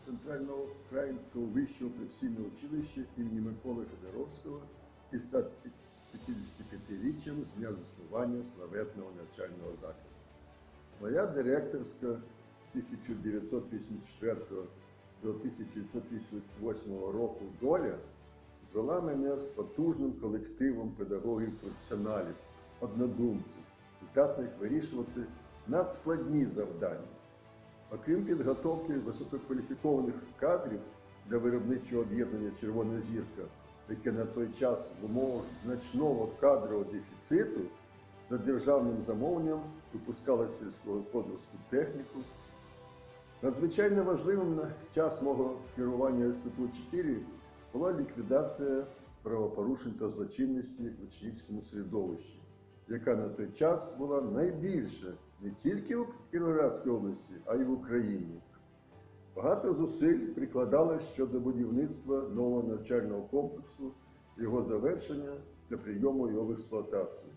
Центрального українського вищого професійного училища імені Миколи Федоровського і 155-річчям з дня заснування славетного навчального закладу. Моя директорська з 1984 до 1988 року доля звела мене з потужним колективом педагогів-професіоналів, однодумців, здатних вирішувати надскладні завдання. Окрім підготовки висококваліфікованих кадрів для виробничого об'єднання Червона зірка, яке на той час в умовах значного кадрового дефіциту за державним замовленням випускало сільськогосподарську техніку. Надзвичайно важливим на час мого керування СПТУ-4 була ліквідація правопорушень та злочинності в учнівському середовищі, яка на той час була найбільша не тільки в Кіровоградській області, а й в Україні. Багато зусиль прикладалось щодо будівництва нового навчального комплексу, його завершення та прийому його в експлуатацію.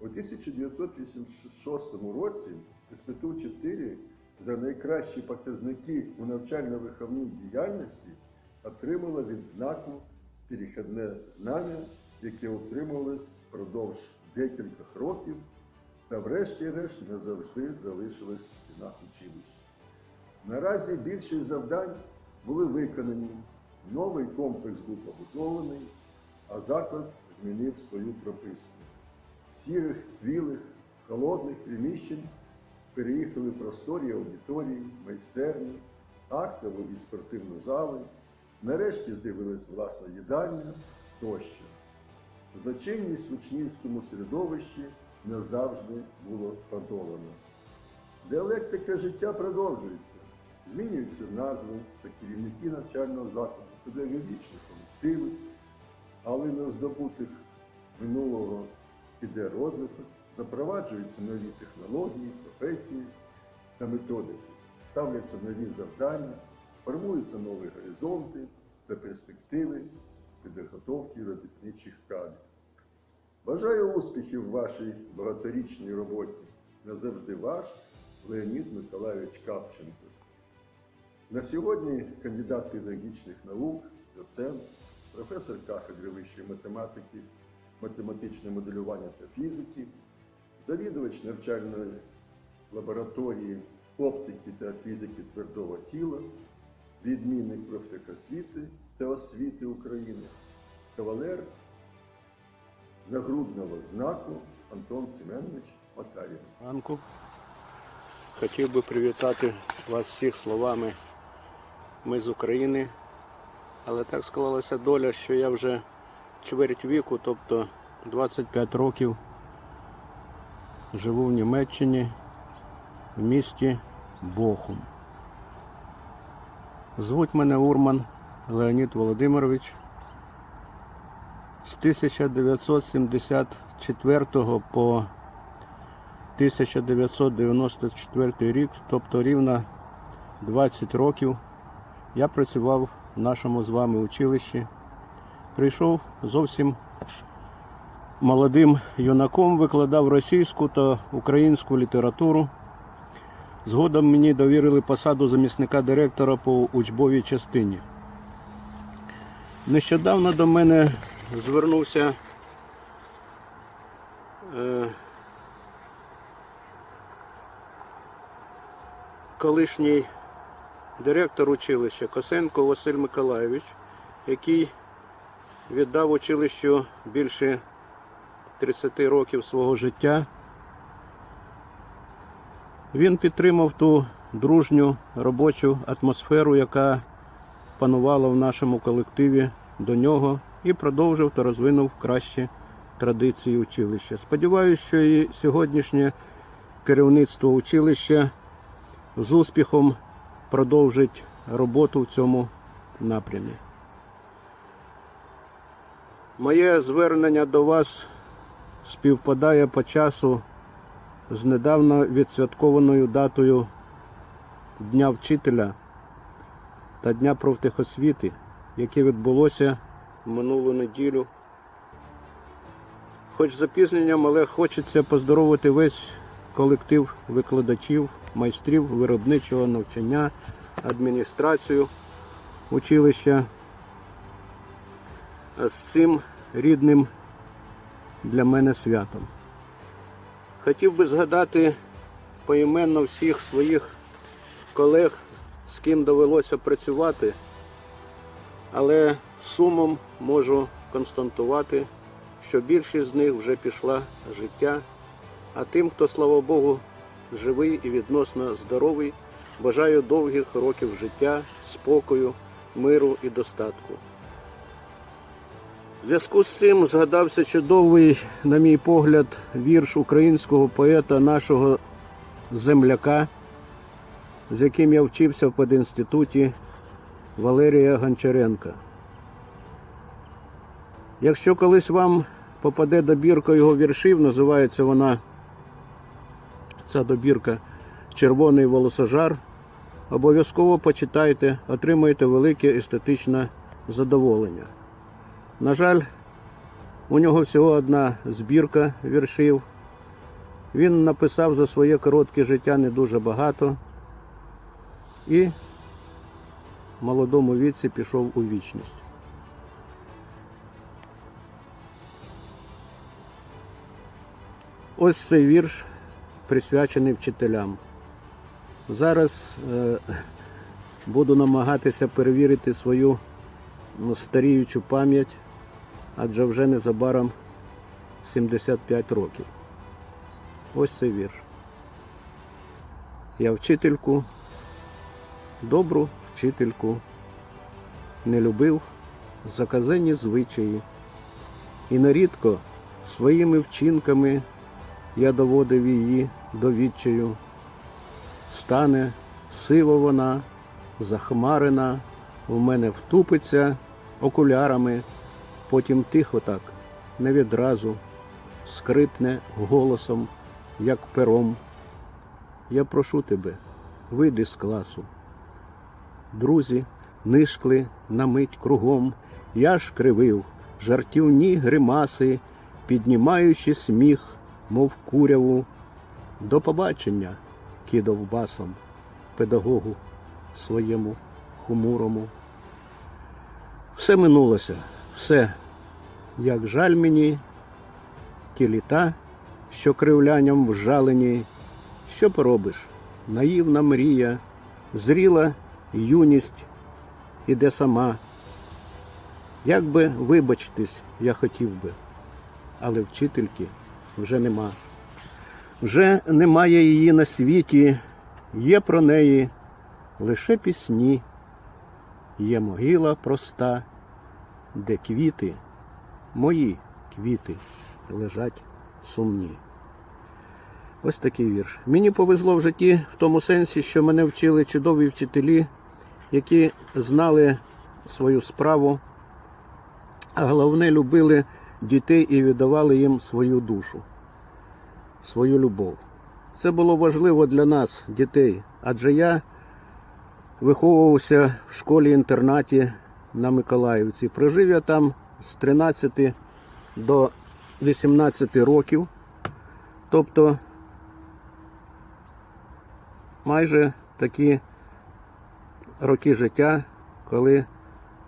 У 1986 році СПТУ-4 за найкращі показники у навчально-виховній діяльності отримала відзнаку перехідне знання, яке утримувалось впродовж декількох років та врешті-решт назавжди залишилось в стінах училища. Наразі більшість завдань були виконані, новий комплекс був побудований, а заклад змінив свою прописку. Сірих, цвілих, холодних приміщень переїхали просторі аудиторії, майстерні, актову і спортивну зали. Нарешті з'явилась власна їдальня тощо. Злочинність в учнівському середовищі назавжди було подолано. Діалектика життя продовжується. Змінюються назви та керівники навчального закладу, педагогічні колективи, але на здобутих минулого піде розвиток, запроваджуються нові технології, професії та методики, ставляться нові завдання, формуються нові горизонти та перспективи підготовки робітничих кадрів. Бажаю успіхів в вашій багаторічній роботі. Назавжди ваш Леонід Миколайович Капченко. На сьогодні кандидат педагогічних наук, доцент, професор кафедри вищої математики, математичне моделювання та фізики, завідувач навчальної лабораторії оптики та фізики твердого тіла, відмінник профтехосвіти та освіти України, кавалер нагрудного знаку Антон Семенович Макарів. ранку. Хотів би привітати вас всіх словами ми з України. Але так склалася доля, що я вже чверть віку, тобто 25 років, живу в Німеччині в місті Бохум. Звуть мене Урман Леонід Володимирович. З 1974 по 1994 рік, тобто рівно 20 років, я працював в нашому з вами училищі. Прийшов зовсім молодим юнаком, викладав російську та українську літературу. Згодом мені довірили посаду замісника директора по учбовій частині. Нещодавно до мене звернувся е, колишній директор училища Косенко Василь Миколайович, який віддав училищу більше 30 років свого життя. Він підтримав ту дружню робочу атмосферу, яка панувала в нашому колективі до нього, і продовжив та розвинув кращі традиції училища. Сподіваюся, що і сьогоднішнє керівництво училища з успіхом продовжить роботу в цьому напрямі. Моє звернення до вас співпадає по часу з недавно відсвяткованою датою Дня вчителя та Дня профтехосвіти, яке відбулося минулу неділю. Хоч запізненням, але хочеться поздоровити весь колектив викладачів, майстрів виробничого навчання, адміністрацію училища з цим рідним для мене святом. Хотів би згадати поіменно всіх своїх колег, з ким довелося працювати, але сумом можу констатувати, що більшість з них вже пішла з життя, а тим, хто, слава Богу, живий і відносно здоровий, бажаю довгих років життя, спокою, миру і достатку. В зв'язку з цим згадався чудовий, на мій погляд, вірш українського поета нашого земляка, з яким я вчився в пединституті Валерія Гончаренка. Якщо колись вам попаде добірка його віршів, називається вона ця добірка Червоний волосожар, обов'язково почитайте, отримаєте велике естетичне задоволення. На жаль, у нього всього одна збірка віршів. Він написав за своє коротке життя не дуже багато і молодому віці пішов у вічність. Ось цей вірш присвячений вчителям. Зараз е, буду намагатися перевірити свою ну, старіючу пам'ять, адже вже незабаром 75 років. Ось цей вірш. Я вчительку, добру вчительку, не любив заказані звичаї, і нерідко своїми вчинками я доводив її до відчаю. Стане сива вона, захмарена, в мене втупиться окулярами, потім тихо так, не відразу, скрипне голосом, як пером. Я прошу тебе, вийди з класу. Друзі нишкли на мить кругом, я ж кривив жартівні гримаси, піднімаючи сміх, мов куряву. До побачення, кидав басом педагогу своєму хумурому. Все минулося, все, як жаль мені, ті літа, що кривлянням вжалені, що поробиш? Наївна мрія, зріла юність іде сама. Як би вибачитись, я хотів би, але вчительки вже нема. Вже немає її на світі, є про неї лише пісні, є могила проста, де квіти, мої квіти лежать сумні. Ось такий вірш. Мені повезло в житті в тому сенсі, що мене вчили чудові вчителі, які знали свою справу, а головне любили дітей і віддавали їм свою душу, свою любов. Це було важливо для нас, дітей, адже я виховувався в школі-інтернаті на Миколаївці. Прожив я там з 13 до 18 років, тобто майже такі роки життя, коли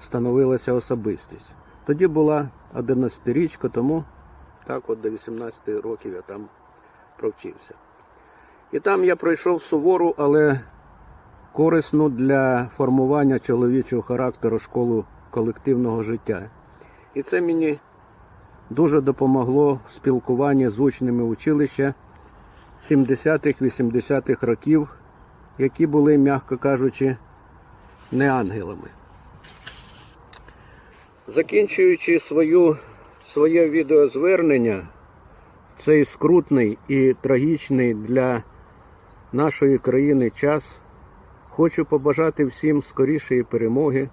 становилася особистість. Тоді була 11-річка, тому так от до 18 років я там провчився. І там я пройшов сувору, але корисну для формування чоловічого характеру школу колективного життя. І це мені дуже допомогло в спілкуванні з учнями училища 70-х, 80-х років, які були, м'яко кажучи, не ангелами. Закінчуючи свою, своє відеозвернення, цей скрутний і трагічний для нашої країни час, хочу побажати всім скорішої перемоги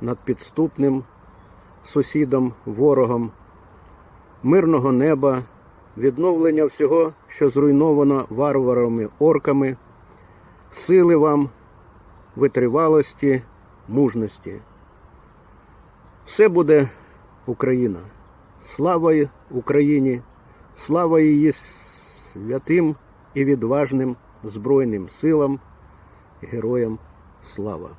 над підступним сусідом, ворогом, мирного неба, відновлення всього, що зруйновано варварами орками, сили вам, витривалості, мужності. Все буде Україна. Слава Україні, слава її святим і відважним Збройним силам, героям слава!